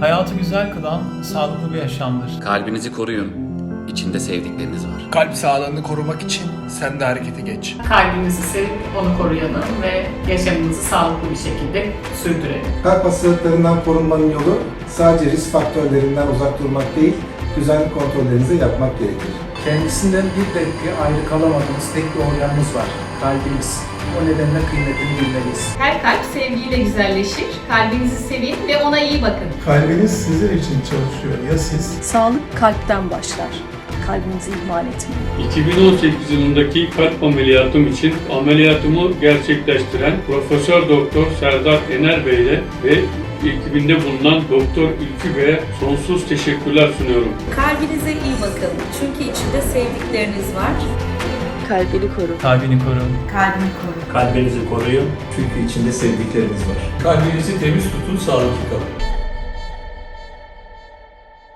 hayatı güzel kılan sağlıklı bir yaşamdır. Kalbinizi koruyun. İçinde sevdikleriniz var. Kalp sağlığını korumak için sen de harekete geç. kalbimizi sevip onu koruyalım ve yaşamımızı sağlıklı bir şekilde sürdürelim. Kalp hastalıklarından korunmanın yolu sadece risk faktörlerinden uzak durmak değil, düzenli kontrollerinizi yapmak gerekir. Kendisinden bir dakika ayrı kalamadığımız tek bir organımız var. Kalbimiz. O nedenle kıymetini bilmeliyiz. Her kalp sevgiyle güzelleşir. Kalbinizi sevin ve ona iyi bakın. Kalbiniz sizin için çalışıyor. Ya siz? Sağlık kalpten başlar. Kalbinizi ihmal etmeyin. 2018 yılındaki kalp ameliyatım için ameliyatımı gerçekleştiren Profesör Doktor Serdar Ener Bey'le ve ekibinde bulunan Doktor Ülkü Bey'e sonsuz teşekkürler sunuyorum. Kalbinize iyi bakın. Çünkü içinde sevdikleriniz var. Kalbini koru. Kalbini koru. Kalbini koru. Kalbinizi koruyun. Çünkü içinde sevdikleriniz var. Kalbinizi temiz tutun, sağlıklı kalın.